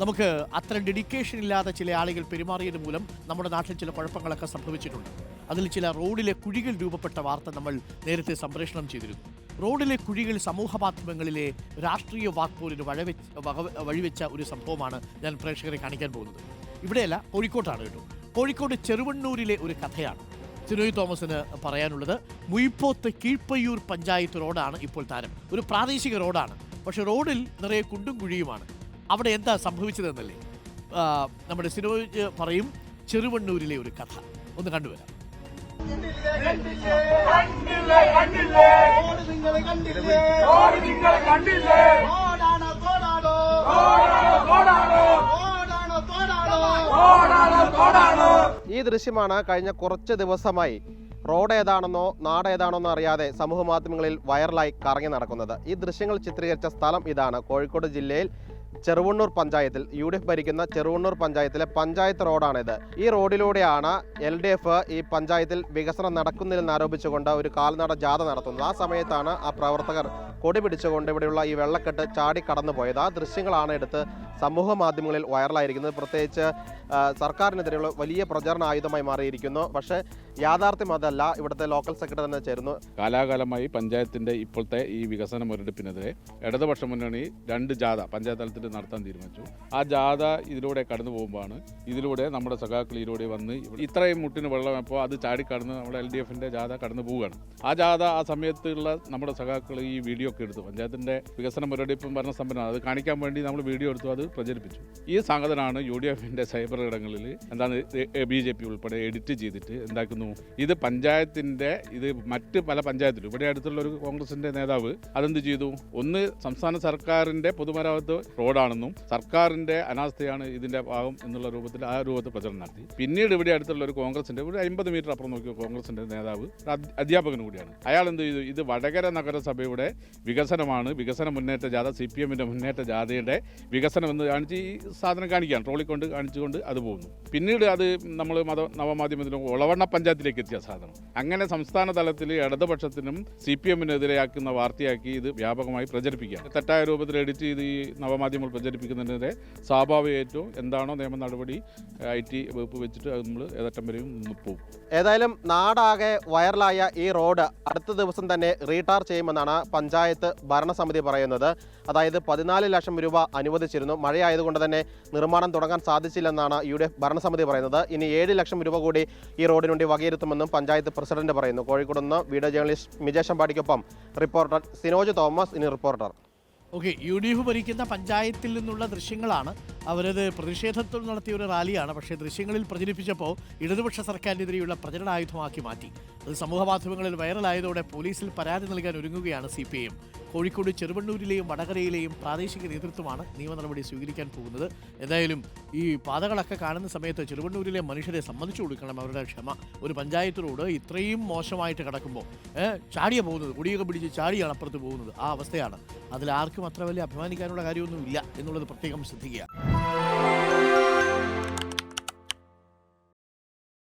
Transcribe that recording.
നമുക്ക് അത്ര ഡെഡിക്കേഷൻ ഇല്ലാതെ ചില ആളുകൾ പെരുമാറിയത് മൂലം നമ്മുടെ നാട്ടിൽ ചില കുഴപ്പങ്ങളൊക്കെ സംഭവിച്ചിട്ടുണ്ട്. അതിൽ ചില റോഡിലെ കുഴികൾ രൂപപ്പെട്ട വാർത്ത നമ്മൾ നേരത്തെ സംപ്രേഷണം ചെയ്തിരുന്നു. റോഡിലെ കുഴികൾ സമൂഹ മാധ്യമങ്ങളിലെ രാഷ്ട്രീയ വാക്പോലിന് വഴവെച്ച് വഴിവെച്ച ഒരു സംഭവമാണ് ഞാൻ പ്രേക്ഷകരെ കാണിക്കാൻ പോകുന്നത്. ഇവിടെയല്ല കോഴിക്കോട്ടാണ് കേട്ടോ. കോഴിക്കോട് ചെറുവണ്ണൂരിലെ ഒരു കഥയാണ് സിനോയ് തോമസിന് പറയാനുള്ളത്. മുയിപ്പോത്ത് കീഴ്പ്പയ്യൂർ പഞ്ചായത്ത് റോഡാണ് ഇപ്പോൾ താരം. ഒരു പ്രാദേശിക റോഡാണ്. പക്ഷേ റോഡിൽ നിറയെ കുണ്ടും കുഴിയുമാണ്. അവിടെ എന്താ സംഭവിച്ചതെന്നല്ലേ? നമ്മുടെ സിനോജ് പറയും ചെറുവണ്ണൂരിലെ ഒരു കഥ. ഒന്ന് കണ്ടുവരാം. ഈ ദൃശ്യമാണ് കഴിഞ്ഞ കുറച്ച് ദിവസമായി റോഡ് ഏതാണെന്നോ നാട് ഏതാണെന്നോ അറിയാതെ സമൂഹ മാധ്യമങ്ങളിൽ വൈറലായി കറങ്ങി നടക്കുന്നത്. ഈ ദൃശ്യങ്ങൾ ചിത്രീകരിച്ച സ്ഥലം ഇതാണ്. കോഴിക്കോട് ജില്ലയിൽ ചെറുവണ്ണൂർ പഞ്ചായത്തിൽ യു ഡി എഫ് ഭരിക്കുന്ന ചെറുവണ്ണൂർ പഞ്ചായത്തിലെ പഞ്ചായത്ത് റോഡാണിത്. ഈ റോഡിലൂടെയാണ് എൽ ഡി എഫ് ഈ പഞ്ചായത്തിൽ വികസനം നടക്കുന്നില്ലെന്ന് ആരോപിച്ചുകൊണ്ട് ഒരു കാൽനട ജാഥ നടത്തുന്നത്. ആ സമയത്താണ് ആ പ്രവർത്തകർ കൊടി പിടിച്ചുകൊണ്ട് ഇവിടെയുള്ള ഈ വെള്ളക്കെട്ട് ചാടി കടന്നു പോയത് ആ ദൃശ്യങ്ങളാണ് എടുത്ത് സമൂഹ മാധ്യമങ്ങളിൽ വൈറലായിരിക്കുന്നത്. പ്രത്യേകിച്ച് സർക്കാരിനെതിരെയുള്ള വലിയ പ്രചരണ ആയുധമായി മാറിയിരിക്കുന്നു. പക്ഷേ യാഥാർത്ഥ്യം അതല്ല. ഇവിടുത്തെ ലോക്കൽ സെക്രട്ടറി തന്നെ ചേരുന്നു. കാലാകാലമായി പഞ്ചായത്തിന്റെ ഇപ്പോഴത്തെ ഈ വികസന മുരടിപ്പിനെതിരെ ഇടതുപക്ഷ മുന്നണി രണ്ട് ജാഥ പഞ്ചായത്ത് തലത്തിൽ നടത്താൻ തീരുമാനിച്ചു. ആ ജാഥ ഇതിലൂടെ കടന്നു പോകുമ്പോഴാണ് ഇതിലൂടെ നമ്മുടെ സഖാക്കൾ ഇതിലൂടെ വന്ന് ഇത്രയും മുട്ടിന് വെള്ളമപ്പോൾ അത് ചാടിക്കടന്ന് നമ്മുടെ എൽ ഡി എഫിന്റെ ജാഥ കടന്നു പോവുകയാണ്. ആ ജാഥ ആ സമയത്തുള്ള നമ്മുടെ സഖാക്കൾ ഈ വീഡിയോ ഒക്കെ എടുത്തു. പഞ്ചായത്തിന്റെ വികസന മുരടിപ്പും ഭരണ സംഭരണം അത് കാണിക്കാൻ വേണ്ടി നമ്മൾ വീഡിയോ എടുത്തു. അത് പ്രചരിപ്പിച്ചു. ഈ സംഗതനാണ് യു ഡി എഫിന്റെ സൈബർ ഇടങ്ങളിൽ എന്താണ് ബി ജെ പി ഉൾപ്പെടെ എഡിറ്റ് ചെയ്തിട്ട് എന്താക്കുന്നു? ഇത് പഞ്ചായത്തിന്റെ ഇത് മറ്റ് പല പഞ്ചായത്തിലും ഇവിടെ അടുത്തുള്ള ഒരു കോൺഗ്രസിന്റെ നേതാവ് അതെന്ത് ചെയ്തു? ഒന്ന് സംസ്ഥാന സർക്കാരിന്റെ പൊതുമരാമത്ത് റോഡാണെന്നും സർക്കാരിന്റെ അനാസ്ഥയാണ് ഇതിന്റെ ഭാഗം എന്നുള്ള രൂപത്തിൽ ആ രൂപത്തിൽ പ്രചരണം നടത്തി. പിന്നീട് ഇവിടെ അടുത്തുള്ള ഒരു കോൺഗ്രസിന്റെ ഒരു അമ്പത് മീറ്റർ അപ്പുറം നോക്കിയ കോൺഗ്രസിന്റെ നേതാവ് അധ്യാപകനും കൂടിയാണ്. അയാൾ എന്ത് ചെയ്തു? ഇത് വടകര നഗരസഭയുടെ വികസനമാണ് വികസന മുന്നേറ്റ ജാഥ സി പി എമ്മിന്റെ മുന്നേറ്റ ജാഥയുടെ വികസനം എന്ന് കാണിച്ച് ഈ സാധനം കാണിക്കുകയാണ്. ട്രോളിക്കൊണ്ട് കാണിച്ചുകൊണ്ട് അത് പോകുന്നു. പിന്നീട് അത് നമ്മൾ മത നവമാധ്യമത്തിലും ഒളവണ്ണ പഞ്ചായത്തിലേക്ക് എത്തിയ സാധനം. അങ്ങനെ സംസ്ഥാന തലത്തിൽ ഇടതുപക്ഷത്തിനും സി പി എമ്മിനെതിരെയാക്കുന്ന വാർത്തയാക്കി ഇത് വ്യാപകമായി പ്രചരിപ്പിക്കുക തെറ്റായ രൂപത്തിൽ എഡിറ്റ് ചെയ്ത് ഈ നവമാധ്യമങ്ങൾ പ്രചരിപ്പിക്കുന്നതിനെതിരെ സ്വാഭാവികമായിട്ടും എന്താണോ നിയമ നടപടി ഐ ടി വകുപ്പ് വെച്ചിട്ട് അത് നമ്മൾ ഏതറ്റം വരെയും പോകും. ഏതായാലും നാടാകെ വൈറലായ ഈ റോഡ് അടുത്ത ദിവസം തന്നെ റീടാർ ചെയ്യുമെന്നാണ് പഞ്ചായത്ത് ഭരണസമിതി പറയുന്നത്. അതായത് പതിനാല് ലക്ഷം രൂപ അനുവദിച്ചിരുന്നു. മഴയായതുകൊണ്ട് തന്നെ നിർമ്മാണം തുടങ്ങാൻ സാധിച്ചില്ലെന്നാണ് യു ഡി എഫ് ഭരണസമിതി പറയുന്നത്. ഇനി ഏഴ് ലക്ഷം രൂപ കൂടി ഈ റോഡിനുണ്ടി വകയിരുത്തുമെന്നും പഞ്ചായത്ത് പ്രസിഡന്റ് പറയുന്നു. കോഴിക്കോട് നിന്ന് വീഡിയോ ജേർണലിസ്റ്റ് മിജേഷ് അമ്പാടിക്കൊപ്പം റിപ്പോർട്ടർ സിനോജ് തോമസ് ഇനി reporter. Okay U D F ഭരിക്കുന്ന പഞ്ചായത്തിൽ നിന്നുള്ള ദൃശ്യങ്ങളാണ്. അവരത് പ്രതിഷേധത്തിൽ നടത്തിയ ഒരു റാലിയാണ്. പക്ഷേ ദൃശ്യങ്ങളിൽ പ്രചരിപ്പിച്ചപ്പോൾ ഇടതുപക്ഷ സർക്കാരിനെതിരെയുള്ള പ്രചരണായുധമാക്കി മാറ്റി. അത് സമൂഹ മാധ്യമങ്ങളിൽ വൈറലായതോടെ പോലീസിൽ പരാതി നൽകാൻ ഒരുങ്ങുകയാണ് സി കോഴിക്കോട് ചെറുവണ്ണൂരിലെയും വടകരയിലെയും പ്രാദേശിക നേതൃത്വമാണ് നിയമ നടപടി സ്വീകരിക്കാൻ പോകുന്നത്. എന്തായാലും ഈ പാതകളൊക്കെ കാണുന്ന സമയത്ത് ചെറുവണ്ണൂരിലെ മനുഷ്യരെ സമ്മതിച്ചു കൊടുക്കണം അവരുടെ ക്ഷമ. ഒരു പഞ്ചായത്ത് റോഡ് ഇത്രയും മോശമായിട്ട് കിടക്കുമ്പോൾ ചാടിയ പോകുന്നത്. കുടിയൊക്കെ പിടിച്ച് ചാടിയാണ് അപ്പുറത്ത് പോകുന്നത്. ആ അവസ്ഥയാണ്. അതിൽ ആർക്കും അത്ര വലിയ അഭിമാനിക്കാനുള്ള കാര്യമൊന്നുമില്ല എന്നുള്ളത് പ്രത്യേകം ശ്രദ്ധിക്കുക.